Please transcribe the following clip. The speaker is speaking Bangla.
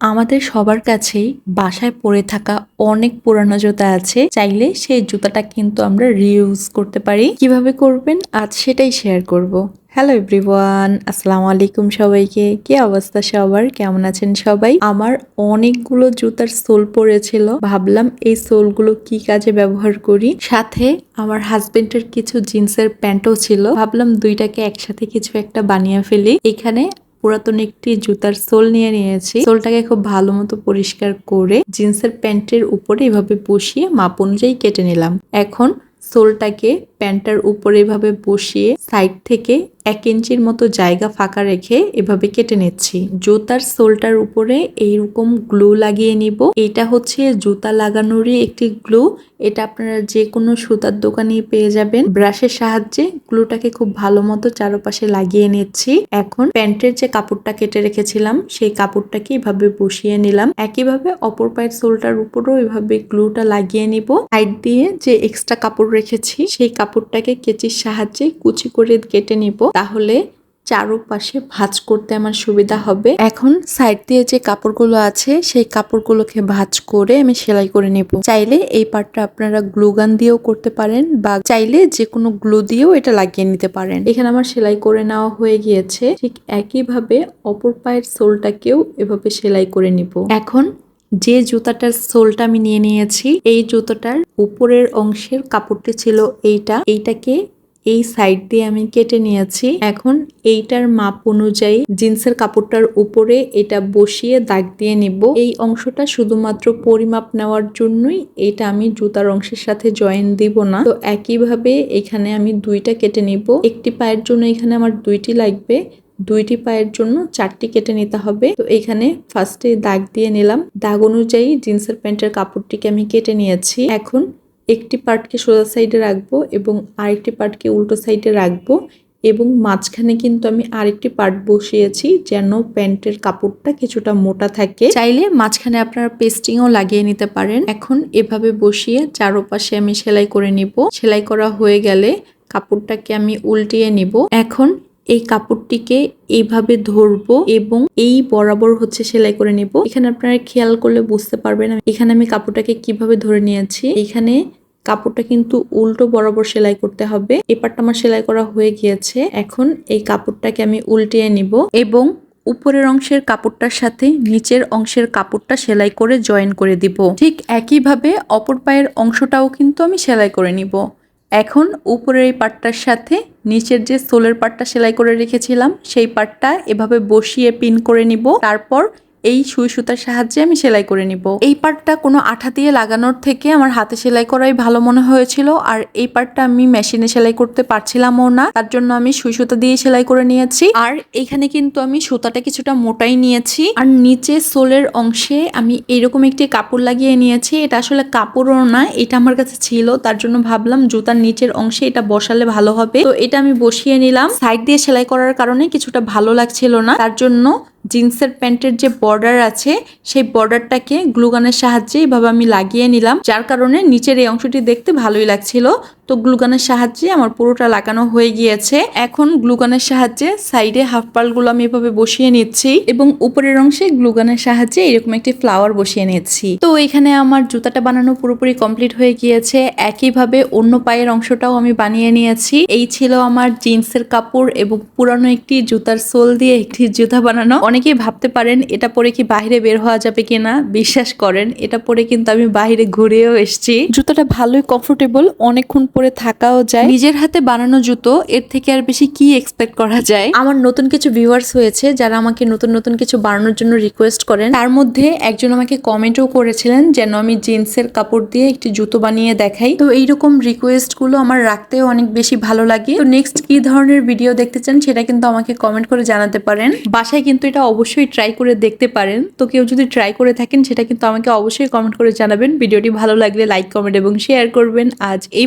আমাদের সবার কাছেই বাসায় পরে থাকা অনেক পুরানো জুতা আছে। চাইলে সেই জুতাটা কিন্তু আমরা রিউজ করতে পারি। কীভাবে করবেন? আজ সেটাই শেয়ার করব। হ্যালো এভরিওয়ান আসসালামু আলাইকুম সবাইকে। কি অবস্থা সবার? কেমন আছেন সবাই? আমার অনেকগুলো জুতার সোল পড়েছিল। ভাবলাম এই সোলগুলো কি কাজে ব্যবহার করি? সাথে আমার হাজবেন্ডের কিছু জিন্সের প্যান্টও ছিল। ভাবলাম দুইটাকে একসাথে কিছু একটা বানিয়ে ফেলি। এখানে পুরাতন একটি জুতার সোল নিয়ে নিয়েছি। সোলটাকে খুব ভালো মতো পরিষ্কার করে জিন্সের প্যান্টের উপরে এভাবে বসিয়ে মাপ অনুযায়ী কেটে নিলাম। এখন সোলটাকে প্যান্টটার উপরে এভাবে বসিয়ে সাইড থেকে এক ইঞ্চির মতো জায়গা ফাঁকা রেখে এভাবে কেটে নিচ্ছি। জুতার সোলটার উপরে এইরকম গ্লু লাগিয়ে নিব। এটা হচ্ছে জুতা লাগানোরই একটি গ্লু। এটা আপনারা যে কোনো সুতার দোকানে পেয়ে যাবেন। ব্রাশের সাহায্যে গ্লুটাকে খুব ভালো মতো চারপাশে লাগিয়ে নিচ্ছি। এখন প্যান্টের যে কাপড়টা কেটে রেখেছিলাম, সেই কাপড়টাকে এভাবে বসিয়ে নিলাম। একইভাবে অপর পায়ের সোলটার উপরও এভাবে গ্লুটা লাগিয়ে নিব। সাইড দিয়ে যে এক্সট্রা কাপড় রেখেছি, সেই কাপড়টাকে কেচির সাহায্যে কুচি করে কেটে নিব। তাহলে চারোপাশে ভাঁজ করতে আমার সুবিধা হবে। এখন সাইড দিয়ে যে কাপড়গুলো আছে, সেই কাপড়গুলোকে ভাঁজ করে আমি সেলাই করে নেব। চাইলে এই পার্টটা আপনারা গ্লুগান দিয়েও করতে পারেন বা চাইলে যে কোনো গ্লু দিয়েও এটা লাগিয়ে নিতে পারেন। এখানে আমার সেলাই করে নেওয়া হয়ে গিয়েছে। ঠিক একইভাবে অপর পায়ের সোলটাকেও এভাবে সেলাই করে নিব। এখন যে জুতাটার সোলটা আমি নিয়ে নিয়েছি, এই জুতোটার উপরের অংশের কাপড়টি ছিল এইটা। এইটাকে এই সাইড দিয়ে আমি কেটে নিয়েছি। এখন এইটার মাপ অনুযায়ী জিন্সের কাপড়টার উপরে এটা বসিয়ে দাগ দিয়ে নিব। এই অংশটা শুধুমাত্র পরিমাপ নেওয়ার জন্যই এটা আমি জুতার অংশের সাথে জয়েন দিব না। তো একইভাবে এখানে আমি দুইটা কেটে নিব। একটি পায়ের জন্য এখানে আমার দুইটি লাগবে। দুইটি পায়ের জন্য চারটি কেটে নিতে হবে। তো এখানে ফার্স্টে দাগ দিয়ে নিলাম। দাগ অনুযায়ী জিন্সের প্যান্টের কাপড়টিকে আমি কেটে নিয়েছি। এখন একটি পার্টকে সোজা সাইডে রাখব এবং আরেকটি পার্টকে উল্টো সাইডে রাখব এবং মাঝখানে কিন্তু আমি আরেকটি পার্ট বসিয়েছি যেন প্যান্টের কাপড়টা কিছুটা মোটা থাকে। চাইলে মাঝখানে আপনারা পেস্টিংও লাগিয়ে নিতে পারেন। এখন এভাবে বসিয়ে চারোপাশে আমি সেলাই করে নিব। সেলাই করা হয়ে গেলে কাপড়টাকে আমি উল্টিয়ে নিব। এখন এই কাপড়টিকে এইভাবে ধরবো এবং এই বরাবর হচ্ছে সেলাই করে নিব। এখানে আপনারা খেয়াল করলে বুঝতে পারবেন এখানে আমি কাপড়টাকে কীভাবে ধরে নিয়েছি। এখানে কাপড়টা কিন্তু উল্টো বরাবর সেলাই করতে হবে। এপারটা আমার সেলাই করা হয়ে গিয়েছে। এখন এই কাপড়টাকে আমি উল্টিয়ে নিব এবং উপরের অংশের কাপড়টার সাথে নিচের অংশের কাপড়টা সেলাই করে জয়েন করে দিব। ঠিক একইভাবে অপর পায়ের অংশটাও কিন্তু আমি সেলাই করে নিব। এখন উপরের এই পাটটার সাথে নিচের যে সোলের পাটটা সেলাই করে রেখেছিলাম, সেই পাটটা এভাবে বসিয়ে পিন করে নিব। তারপর এই সুই সুতার সাহায্যে আমি সেলাই করে নিব। এই পার্টটা কোনো আঠা দিয়ে লাগানোর থেকে আমার হাতে সেলাই করাই ভালো মনে হয়েছিল, আর এই পার্টটা আমি মেশিনে সেলাই করতে পারছিলামও না, তার জন্য আমি সুই সুতা দিয়ে সেলাই করে নিয়েছি। আর এখানে কিন্তু আমি সুতাটা কিছুটা মোটাই নিয়েছি, আর নিচে সোলের অংশে আমি এরকম একটি কাপড় লাগিয়ে নিয়েছি। এটা আসলে কাপড়ও না, এটা আমার কাছে ছিল, তার জন্য ভাবলাম জুতার নিচের অংশে এটা বসালে ভালো হবে। তো এটা আমি বসিয়ে নিলাম। সাইড দিয়ে সেলাই করার কারণে কিছুটা ভালো লাগছিল না, তার জন্য জিন্সের প্যান্টের যে বর্ডার আছে, সেই বর্ডারটাকে গ্লুগানের সাহায্যে এভাবে আমি লাগিয়ে নিলাম, যার কারণে নিচের এই অংশটি দেখতে ভালোই লাগছিল। তো গ্লুগানের সাহায্যে আমার পুরোটা লাগানো হয়ে গিয়েছে। এখন গ্লুগানের সাহায্যে সাইডে হাফ পালগুলো আমি এভাবে বসিয়ে নিচ্ছি এবং উপরের অংশে গ্লুগানের সাহায্যে এরকম একটি ফ্লাওয়ার বসিয়ে নিচ্ছি। তো এখানে আমার জুতাটা বানানো পুরোপুরি কমপ্লিট হয়ে গিয়েছে। একইভাবে অন্য পায়ের অংশটাও আমি বানিয়ে নিয়েছি। এই ছিল আমার জিন্সের কাপড় এবং পুরানো একটি জুতার সোল দিয়ে একটি জুতা বানানো। অনেকেই ভাবতে পারেন, এটা পরে কি বাইরে বের হওয়া যাবে কিনা? বিশ্বাস করেন, এটা পরে কিন্তু আমি বাইরে ঘুরেও এসেছি। জুতাটা ভালোই কমফোর্টেবল অনেকক্ষণ পরে থাকাও যায়। নিজের হাতে বানানো জুতো এর থেকে আর বেশি কি এক্সপেক্ট করা যায়? আমার নতুন কিছু ভিউয়ার্স হয়েছে যারা আমাকে নতুন নতুন কিছু বানানোর জন্য রিকোয়েস্ট করেন। তার মধ্যে একজন আমাকে কমেন্টও করেছিলেন যেন আমি জিন্সের কাপড় দিয়ে একটি জুতো বানিয়ে দেখাই। তো এইরকম রিকোয়েস্টগুলো আমার রাখতেও অনেক বেশি ভালো লাগে। তো নেক্সট কি ধরনের ভিডিও দেখতে চান সেটা কিন্তু আমাকে কমেন্ট করে জানাতে পারেন। বাসায় কিন্তু এটা অবশ্যই ট্রাই করে দেখতে পারেন। তো কেউ যদি ট্রাই করে থাকেন সেটা কিন্তু আমাকে অবশ্যই কমেন্ট করে জানাবেন। ভিডিওটি ভালো লাগলে লাইক কমেন্ট এবং শেয়ার করবেন। আজ এই